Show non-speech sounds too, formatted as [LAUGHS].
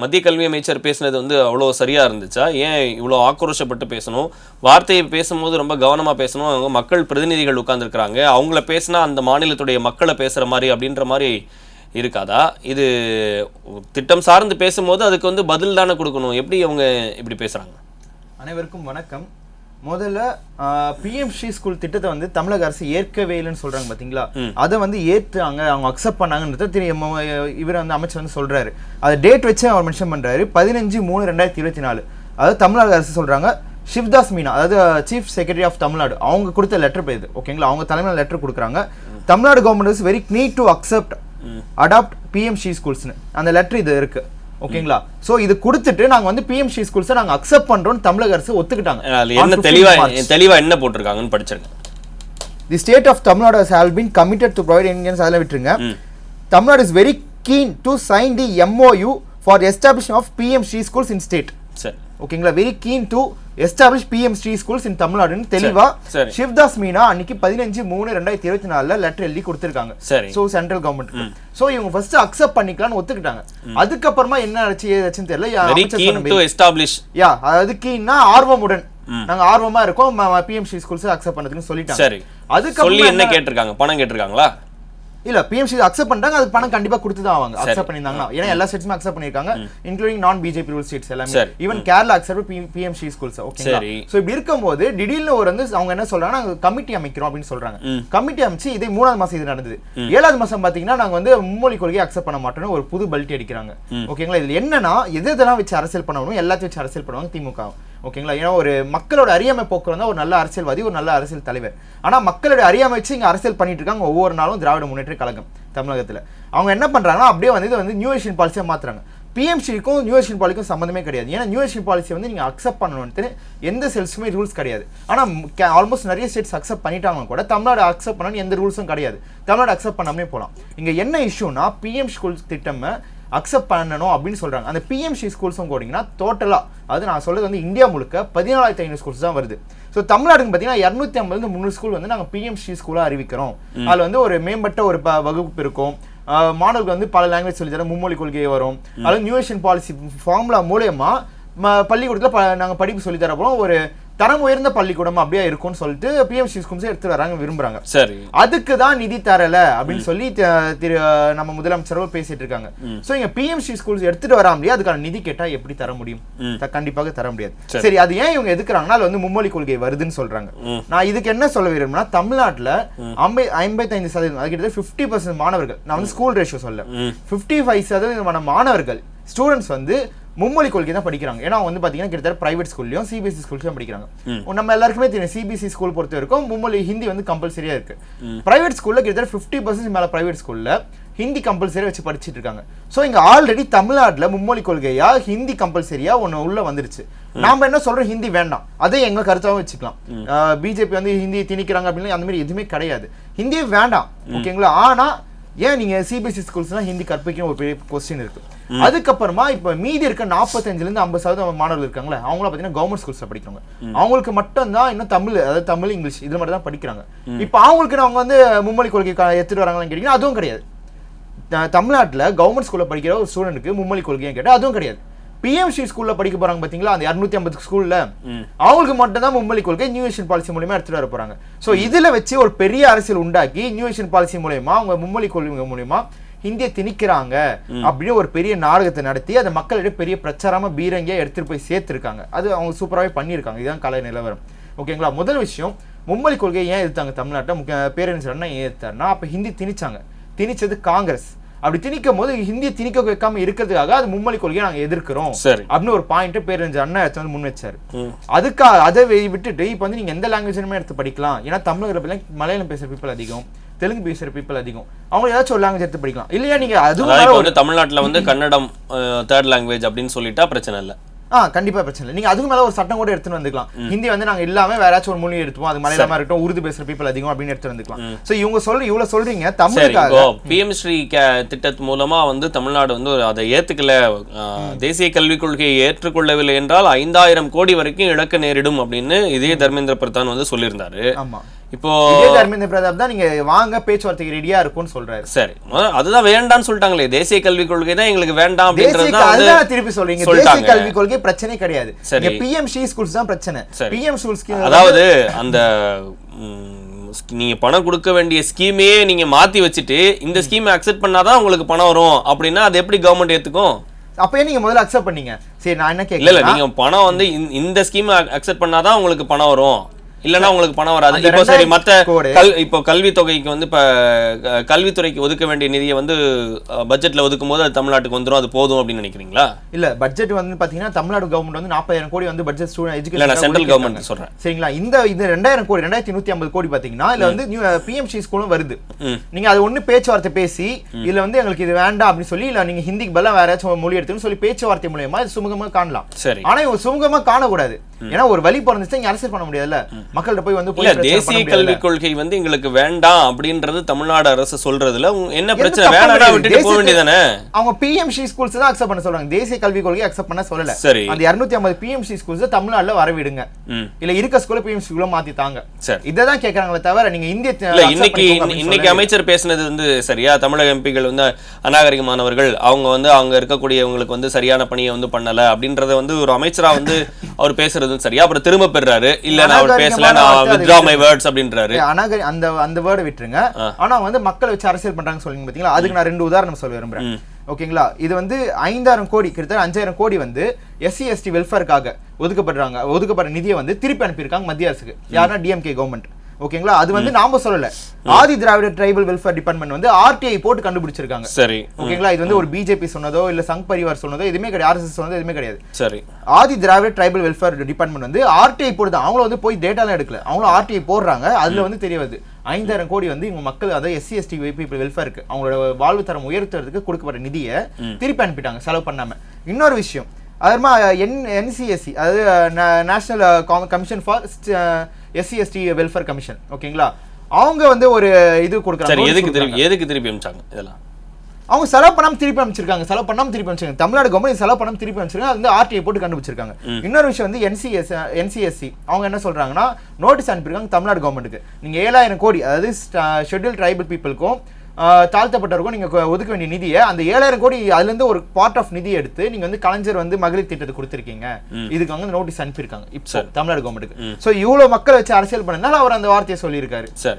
மத்திய கல்வி அமைச்சர் பேசினது வந்து அவ்வளோ சரியாக இருந்துச்சா? ஏன் இவ்வளோ ஆக்ரோஷப்பட்டு பேசணும்? வார்த்தையை பேசும்போது ரொம்ப கவனமாக பேசணும். அவங்க மக்கள் பிரதிநிதிகள் உட்காந்துருக்குறாங்க அவங்கள பேசினா அந்த மாநிலத்துடைய மக்களை பேசுகிற மாதிரி அப்படின்ற மாதிரி இருக்காதா? இது திட்டம் சார்ந்து பேசும்போது அதுக்கு வந்து பதில் தானே கொடுக்கணும். எப்படி அவங்க இப்படி பேசுகிறாங்க அனைவருக்கும் வணக்கம். முதல்ல பிஎம் ஸ்ரீ ஸ்கூல் திட்டத்தை வந்து தமிழக அரசு ஏற்கவே இல்லைன்னு சொல்றாங்க பாத்தீங்களா? அதை வந்து ஏத்துறாங்க அவங்க அக்செப்ட் பண்ணாங்கன்றத இவர் வந்து அமைச்சர் வந்து சொல்றாரு. அதை டேட் வச்சு அவர் மென்ஷன் பண்றாரு. பதினஞ்சு மூணு ரெண்டாயிரத்தி இருபத்தி நாலு. அதாவது தமிழக அரசு சொல்றாங்க சிவ்தாஸ் மீனா அதாவது சீஃப் செக்ரட்டரி ஆஃப் தமிழ்நாடு. அவங்க கொடுத்த லெட்டர் இது ஓகேங்களா அவங்க தலைமையில் லெட்டர் கொடுக்குறாங்க. Tamil Nadu government is very need to accept adopt PM Shri ஸ்கூல்ஸ்னு அந்த லெட்டர் இது இருக்கு. ஓகேங்களா? சோ இது கொடுத்துட்டு நாங்க வந்து பிஎம் ஸ்ரீ ஸ்கூல்ஸை நாங்க அக்செப்ட் பண்றோம் தமிழக அரசு ஒத்துக்கிட்டாங்க. அதில் என்ன On 15 தெளிவாக March. தெளிவாக என்ன போட்டிருக்காங்கன்னு படிச்சிருக்கேன் the state of Tamil Nadu has been committed to provide Indians அதெல்லாம் விட்டுருங்க. Tamil Nadu is very keen to sign the MoU for establish of PM Shri schools in state சரி. ஓகேங்களா? Very keen to establish PM Shri schools in தமிழ்நாடுன்னு தெளிவா. சிவ்தாஸ் மீனா அன்னைக்கு பதினஞ்சு மூணு ரெண்டாயிரத்தி இருபத்தி நாலுல லெட்டர் எழுதி கொடுத்திருக்காங்க. ஸோ சென்ட்ரல் கவர்மெண்ட் ஸோ இவங்க ஃபர்ஸ்ட் அக்செப்ட் பண்ணிக்கலாம்னு ஒத்துக்கிட்டாங்க. அதுக்கப்புறமா என்ன ஆச்சு ஏதாச்சுன்னு தெரியல. யா, அதாவது கீன்னா ஆர்வமுடன். நாங்க ஆர்வமா இருக்கோம். பிஎம் ஸ்ரீ ஸ்கூல்ஸ் அக்செப்ட் பண்ணதுன்னு சொல்லிட்டாங்க. அதுக்கப்புறம் என்ன கேட்டிருக்காங்க? பணம் கேட்டிருக்காங்களா? இல்ல பிஎம்சி அக்செப்ட் பண்ணிட்டாங்க அது பணம் கண்டிப்பா கொடுத்து தான் ஆவாங்க அக்செப்ட் பண்ணிருந்தாங்கன்னா ஏன்னா எல்லா ஸ்டேட்ஸுமே அக்செப்ட் பண்ணிருக்காங்க including non BJP rule states எல்லாமே. Even Kerala accept PMC schools ஓகேங்களா சரி. சோ இப்படி இருக்கும்போது திடீர்னு ஒரு வந்து அவங்க என்ன சொல்றாங்கன்னா நாங்க கமிட்டி அமைக்கிறோம் அப்படின்னு சொல்றாங்க. கமிட்டி அமைச்சு இதே மூணாவது மாசம் இது நடந்தது. ஏழாவது மாசம் பாத்தீங்கன்னா நாங்க வந்து மும்மொழி கொள்கையை அக்செப்ட் பண்ண மாட்டோம்னு ஒரு புது பல்ட்டி அடிக்கிறாங்க. ஓகேங்களா இதுல என்னன்னா எது எதெல்லாம் வச்சு அரசியல் பண்ணணும் எல்லாத்தையும் வச்சு அரசியல் பண்ணுவாங்க திமுக ஓகேங்களா? ஏன்னா ஒரு மக்களோட அறியாமை போக்கு வந்தா ஒரு நல்ல அரசியல்வாதி ஒரு நல்ல அரசியல் தலைவர். ஆனால் மக்களோட அறியாமை வச்சு இங்கே அரசியல் பண்ணிட்டு இருக்காங்க ஒவ்வொரு நாளும் திராவிட முன்னேற்ற கழகம் தமிழகத்தில். அவங்க என்ன பண்ணுறாங்கன்னா அப்படியே வந்து இது வந்து நியூ ஏஷியன் பாலிசியாக மாற்றுறாங்க பிஎம்சிக்கும் நியூ ஏஷியன் பாலிக்கும் சம்மந்தமே கிடையாது. ஏன்னா நியூ ஏஷியன் பாலிசி வந்து நீங்கள் அக்செப்ட் பண்ணணும்னு எந்த செல்ஸுமே ரூல்ஸ் கிடையாது. ஆனால் ஆல்மோஸ்ட் நிறைய ஸ்டேட்ஸ் அக்செப்ட் பண்ணிட்டாங்க கூட தமிழ்நாடு அக்செப்ட் பண்ணணும்னு எந்த ரூல்ஸும் கிடையாது. தமிழ்நாடு அக்செப்ட் பண்ணாமே போகலாம். இங்கே என்ன இஷ்யூனா பிஎம் ஸ்கூல் திட்டம் அக்செப்ட் பண்ணணும் அப்படின்னு சொல்றாங்க. அந்த பிஎம்சி ஸ்கூல்ஸும் போனீங்கன்னா டோட்டலா அது நான் சொல்றது வந்து இந்தியா முழுக்க பதினாலாயிரத்தி ஐநூறு ஸ்கூல்ஸ் தான் வருது. ஸோ தமிழ்நாடுக்கு பார்த்தீங்கன்னா இரநூத்தி ஐம்பது முந்நூறு ஸ்கூல் வந்து நாங்கள் பிஎம்சி ஸ்கூலாக அறிவிக்கிறோம். அதில் வந்து ஒரு மேம்பட்ட ஒரு வகுப்பு இருக்கும். ஆஹ் மாணவர்களுக்கு வந்து பல லாங்குவேஜ் சொல்லி தர மும்மொழி கொள்கை வரும். அது நியூ ஏஷியன் பாலிசி ஃபார்முலா மூலயமா பள்ளிக்கூடத்தில் ப நாங்கள் படிப்பு சொல்லி தரப்போம் ஒரு தரம் உயர்ந்த பள்ளிக்கூடம் அப்படியே இருக்கும்னு சொல்லிட்டு பிஎம்சி ஸ்கூல்ஸே எடுத்து வராங்க விரும்புறாங்க. சரி. அதுக்கு தான் நிதி தரல அப்படின்னு சொல்லி திரு நம்ம முதலமைச்சரும் பேசிட்டு இருக்காங்க. சோ இங்க பிஎம்சி ஸ்கூல்ஸ் எடுத்துட்டு வராமலே அதுக்கான நிதி கேட்டா எப்படி தர முடியும்? கண்டிப்பாக தர முடியாது. சரி. அது ஏன் இவங்க எதுக்குறாங்கன்னா அது வந்து மும்மொழி கொள்கை வருதுன்னு சொல்றாங்க. நான் இதுக்கு என்ன சொல்ல விரும்புனா தமிழ்நாட்டுல ஐம்பது ஐம்பத்தைந்து சதவீதம் அது கிட்டத்தட்ட ஃபிஃப்டி பர்சன்ட் மாணவர்கள் நான் வந்து ஸ்கூல் ரேஷியோ சொல்ல. ஃபிஃப்டி ஃபைவ் சதவீதமான மாணவர்கள் ஸ்டூடெண்ட்ஸ் வந்து மும்மொழி கொள்கை தான் படிக்கிறாங்க. ஏன்னா வந்து பாத்தீங்கன்னா கிட்டத்தட்ட பிரைவேட் ஸ்கூல்லையும் சிபிஎஸ்சி ஸ்கூல்லையும் படிக்கிறாங்க. நம்ம எல்லாருக்குமே தெரியும் சிபிஎஸ்சி ஸ்கூல் பொறுத்த வரைக்கும் மும்மொழி ஹிந்தி வந்து கம்பல்சரியா இருக்கு. பிரைவேட் ஸ்கூல்ல கிட்டத்தட்ட ஃபிஃப்டி பர்சன்ட் மேல பிரைவேட் ஸ்கூல்ல ஹிந்தி கம்பல்சரியா வச்சு படிச்சிட்டு இருக்காங்க. சோ இங்க ஆல்ரெடி தமிழ்நாட்டுல மும்மொழி கொள்கையா ஹிந்தி கம்பல்சரியா ஒண்ணு உள்ள வந்துருச்சு. நாம என்ன சொல்றோம்? ஹிந்தி வேண்டாம். அதே எங்க கருத்தாவும் வச்சுக்கலாம். பிஜேபி வந்து ஹிந்தி திணிக்கிறாங்க அப்படின்னு அந்த மாதிரி எதுவுமே கிடையாது. ஹிந்தியே வேண்டாம். ஓகேங்களா? ஆனா ஏன் நீங்க சிபிஎஸ்சி ஸ்கூல்ஸ்லாம் ஹிந்தி கற்பிக்கணும் ஒரு பெரிய கொஸ்டின் இருக்கு. அதுக்கப்புறமா இப்ப மீதி இருக்க 45 ல இருந்து ஐம்பது சதவீதம் மாணவர்கள் இருக்காங்களே அவங்கள பாத்தீங்கன்னா கவர்மெண்ட் ஸ்கூல்ஸ்ல படிக்கிறவங்க. அவங்களுக்கு மட்டும் தான் இன்னும் தமிழ் அதாவது தமிழ் இங்கிலீஷ் இது மட்டும் தான் படிக்கிறாங்க இப்போ அவங்களுக்கு அவங்க வந்து மும்மொழி கொள்கை எடுத்துட்டு வராங்களான்னு கேட்டீங்கன்னா அதுவும் கிடையாது. த- தமிழ்நாட்டுல கவர்மெண்ட் ஸ்கூல்ல படிக்கிற ஒரு ஸ்டூடெண்ட்டுக்கு மும்மொழி கொள்கைன்னு கேட்டா அதுவும் கிடையாது. பிஎம்சி ஸ்கூல்ல படிக்க போறாங்க பாத்தீங்களா? அந்த 250 ஐம்பது ஸ்கூல்ல அவங்களுக்கு மட்டும் தான் மும்மொழி கொள்கை நியூ ஏஷியன் பாலிசி மூலியமா எடுத்துட்டு வர போறாங்க. சோ இதுல வச்சு ஒரு பெரிய அரசியல் உண்டாக்கி நியூ ஏஷியன் பாலிசி மூலியமா அவங்க மும்மொழி கொள்கை மூலியமா ஹிந்தியை திணிக்கிறாங்க அப்படின்னு ஒரு பெரிய நாடகத்தை நடத்தி அதை மக்களிடையே பெரிய பிரச்சாரமா பீரங்கியா எடுத்துட்டு போய் சேர்த்திருக்காங்க. அது அவங்க சூப்பராகவே பண்ணியிருக்காங்க. இதுதான் கலை நிலவரம். ஓகேங்களா முதல் விஷயம் மும்மொழி கொள்கையை ஏன் எதிர்த்தாங்க தமிழ்நாட்டை முக்கிய பேரறிஞர் அண்ணா ஏன் எதிர்த்தாருன்னா அப்ப ஹிந்தி திணிச்சாங்க. திணிச்சது காங்கிரஸ். அப்படி திணிக்கும் போது ஹிந்தியை திணிக்க வைக்காம இருக்கிறதுக்காக அது மும்மொழி கொள்கையை நாங்க எதிர்க்கிறோம். அப்படின்னு ஒரு பாயிண்ட் பேரறிஞர் அண்ணா வந்து முன் வச்சாரு அதுக்காக அதை விட்டுட்டு இப்போ வந்து நீங்க எந்த லாங்குவேஜுமே எடுத்து படிக்கலாம். ஏன்னா தமிழக மலையாளம் பேசுற பீப்பிள் அதிகம் தெலுங்கு பேசுற பீப்பிள் அதிகம். அவங்க ஏதாச்சும் ஒரு லாங்குவேஜ் எடுத்து படிக்கலாம். இல்லையா நீங்க அதுவும் வந்து தமிழ்நாட்டுல வந்து கன்னடம் தேர்ட் லாங்குவேஜ் அப்படின்னு சொல்லிட்டா பிரச்சனை இல்லை. ஆ கண்டிப்பா பிரச்சனை இல்லை. நீங்க அதுக்கு மேல ஒரு சட்டம் கூட எடுத்துட்டு வந்துக்கலாம். ஹிந்தி வந்து நாங்க இல்லாம வேற ஏதாச்சும் ஒரு மொழி எடுத்துவோம் அது மலையாளமா இருக்கட்டும் உருது பேசுற பீப்பிள் அதிகம் அப்படின்னு எடுத்து வந்துக்கலாம். சோ இவங்க சொல்ற இவ்வளவு சொல்றீங்க தமிழுக்காக. பிஎம் ஸ்ரீ திட்டத்து மூலமா வந்து தமிழ்நாடு வந்து அதை ஏத்துக்கல. தேசிய கல்விக் கொள்கையை ஏற்றுக்கொள்ளவில்லை என்றால் ஐந்தாயிரம் கோடி வரைக்கும் இழக்க நேரிடும் அப்படின்னு இதே தர்மேந்திர பிரதான் வந்து சொல்லியிருந்தாரு. ஆமா. இப்போ தர்மேந்திர பிரதாப் தான் நீங்க வாங்க பேச்சுவார்த்தைக்கு ரெடியா இருக்கும்னு சொல்றாரு. சரி. அதுதான் வேண்டாம்னு சொல்லிட்டாங்களே. தேசிய கல்விக் கொள்கை தான் எங்களுக்கு வேண்டாம் அப்படின்றது திருப்பி சொல்றீங்க தேசிய சொல்லிட்டாங்க. கல்வி கொள்கை பிரச்சனை கிடையாது. சரி. பிஎம் ஷி ஸ்கூல்ஸ் தான் பிரச்சனை. பிஎம் ஸ்கூல்ஸ்க்கு அதாவது அந்த ம், நீங்க பணம் கொடுக்க வேண்டிய ஸ்கீமே நீங்க மாத்தி வச்சுட்டு இந்த ஸ்கீமை அக்செப்ட் பண்ணாதான் உங்களுக்கு பணம் வரும். அப்படின்னா அது எப்படி கவர்மெண்ட் ஏத்துக்கும்? அப்பயே நீங்க முதல்ல அக்செப்ட் பண்ணீங்க. சரி நான் என்ன கேக்குறேன் நீங்க பணம் வந்து இந்த ஸ்கீம் அக்செப்ட் பண்ணாதான் உங்களுக்கு பணம் வரும். இல்லனா உங்களுக்கு பணம் வராது. இப்போ சரி கோடி. கல் இப்போ கல்வி தொகைக்கு வந்து இப்ப கல்வித்துறைக்கு ஒதுக்க வேண்டிய நிதியை வந்து பட்ஜெட்ல ஒதுக்கும் போது அது தமிழ்நாட்டுக்கு வந்துரும் அது போதும் அப்படின்னு நினைக்கிறீங்களா? இல்ல பட்ஜெட் வந்து பாத்தீங்கன்னா தமிழ்நாடு கவர்மெண்ட் வந்து நாற்பதாயிரம் கோடி வந்து பட்ஜெட் ஸ்டூடெண்ட் நான் சென்ட்ரல் எஜுகேஷன் கவர்மெண்ட் சொல்றேன். சரிங்களா? இந்த இது ரெண்டாயிரம் கோடி ரெண்டாயிரத்தி நூத்தி ஐம்பது கோடி பாத்தீங்கன்னா இதுல வந்து பிஎம் ஷி ஸ்கூலும் வருது. ம். நீங்க அது ஒண்ணு பேச்சுவார்த்தை பேசி இதுல வந்து எங்களுக்கு இது வேண்டாம் அப்படின்னு சொல்லி இல்ல நீங்க ஹிந்திக்கு பதிலா வேற மொழி எடுத்துன்னு சொல்லி பேச்சுவார்த்தை மூலியமா இது சுமூகமா காணலாம். சரி. ஆனா இவங்க சுமூகமா காணக்கூடாது. ஏன்னா ஒரு வழி பிறந்துச்சு இங்க அரசியல் பண்ண முடியாதுல்ல. மக்கள்கிட்ட போய் வந்து தேசிய. கல்விக் கொள்கை வந்து எங்களுக்கு வேண்டாம் அப்படின்றது தமிழ்நாடு அரசு சொல்றதுல. என்ன பிரச்சனை? வேணாடா. விட்டுட்டு போக வேண்டியதானே அவங்க பிஎம்சி ஸ்கூல்ஸ் தான் அக்செப்ட் பண்ண சொல்றாங்க. தேசிய கல்விக் கொள்கை அக்செப்ட் பண்ண சொல்லல. சரி. அந்த 250 ஐம்பது பிஎம்சி ஸ்கூல்ஸ் தமிழ்நாட்டுல வரவிடுங்க. இல்ல இருக்க ஸ்கூல்ல பிஎம்சி ஸ்கூல்ல மாத்தி தாங்க சரி. இததான் கேக்குறாங்களே தவிர நீங்க இந்திய இன்னைக்கு இன்னைக்கு அமைச்சர் பேசினது வந்து சரியா? தமிழக எம்பிகள் வந்து அநாகரிகமானவர்கள் அவங்க வந்து அவங்க இருக்கக்கூடியவங்களுக்கு வந்து சரியான பணியை வந்து பண்ணல அப்படின்றத வந்து ஒரு அமைச்சரா வந்து [LAUGHS] அவர் பேசுறது வந்து சரியா அப்புறம் திரும்ப பெறாரு இல்ல நான் அவர் பேசல நான் வித்ரா மை வேர்ட்ஸ் அப்படின்றாரு. அநாகரி அந்த அந்த வேர்டை விட்டுருங்க. ஆனா வந்து மக்களை வச்சு அரசியல் பண்றாங்க சொல்லுங்க பாத்தீங்களா? அதுக்கு நான் ரெண்டு உதாரணம் சொல்ல விரும்புறேன். ஓகேங்களா? இது வந்து ஐந்தாயிரம் கோடி கிட்டத்தட்ட அஞ்சாயிரம் கோடி வந்து எஸ்சி எஸ்டி வெல்ஃபேருக்காக ஒதுக்கப்படுறாங்க. ஒதுக்கப்படுற நிதியை வந்து திருப்பி அனுப்பியிருக்காங்க மத்திய அரசுக்கு. யாருன்னா டிஎம்கே கவர்மெண்ட் ஓகேங்களா? அது வந்து நாம சொல்லல. Adi Dravida tribal welfare department வந்து ஆர்டிஐ போட்டு கண்டுபிடிச்சிருக்காங்க. சரி. ஓகேங்களா? இது வந்து ஒரு பிஜேபி சொன்னதோ இல்ல சங் பரிவார் சொன்னதோ எதுவுமே கிடையாது. ஆர்எஸ்எஸ் சொன்னதோ எதுவுமே கிடையாது. சரி. Adi Dravida tribal welfare department வந்து ஆர்டிஐ போடுது. அவங்களும் வந்து போய் டேட்டாலாம் எடுக்கல. அவங்களும் ஆர்டிஐ போடுறாங்க. அதுல வந்து தெரிய வருது. ஐந்தாயிரம் கோடி வந்து இவங்க மக்கள் அதாவது எஸ்சி எஸ்டி பீப்புள் வெல்ஃபேருக்கு அவங்களோட வாழ்வு தரம் உயர்த்துறதுக்கு கொடுக்கப்பட்ட நிதியை திருப்பி அனுப்பிட்டாங்க. செலவு பண்ணாம. இன்னொரு விஷயம். அதுமா என் என்சிஎஸ்சி அதாவது national commission for SC ST welfare commission ஓகேங்களா? அவங்க வந்து ஒரு இது கொடுக்குறாங்க எதுக்கு திருப்பி எதுக்கு திருப்பி அமிச்சாங்க இதெல்லாம்? அவங்க செலவு பண்ணாம திருப்பி அமைச்சிருக்காங்க செலவு பண்ணாம திருப்பி அமைச்சிருக்காங்க தமிழ்நாடு கவர்மெண்ட் செலவு பண்ணாம திருப்பி அமைச்சிருக்காங்க அது வந்து ஆர்டிஐ போட்டு கண்டுபிடிச்சிருக்காங்க. இன்னொரு விஷயம் வந்து என்சிஎஸ் என்சிஎஸ்சி அவங்க என்ன சொல்றாங்கன்னா நோட்டீஸ் அனுப்பியிருக்காங்க தமிழ்நாடு கவர்மெண்ட்டுக்கு நீங்க ஏழாயிரம் கோடி அதாவது ஷெட்யூல் ட்ரைபல் பீப்புளுக்கும் தாழ்த்தப்பட்டவருக்கும் நீங்க கொ- ஒதுக்க வேண்டிய நிதியை அந்த ஏழாயிரம் கோடி அதுல இருந்து ஒரு பார்ட் ஆஃப் நிதி எடுத்து நீங்க வந்து கலைஞர் வந்து மகளிர் திட்டத்தை கொடுத்திருக்கீங்க. இதுக்கு வந்து நோட்டீஸ் அனுப்பியிருக்காங்க. இப்போ தமிழ்நாடு கவர்மெண்ட்டுக்கு சோ இவ்வளவு மக்களை வச்சு அரசியல் பண்ணனால அவர் அந்த வார்த்தையை சொல்லியிருக்காரு. சரி.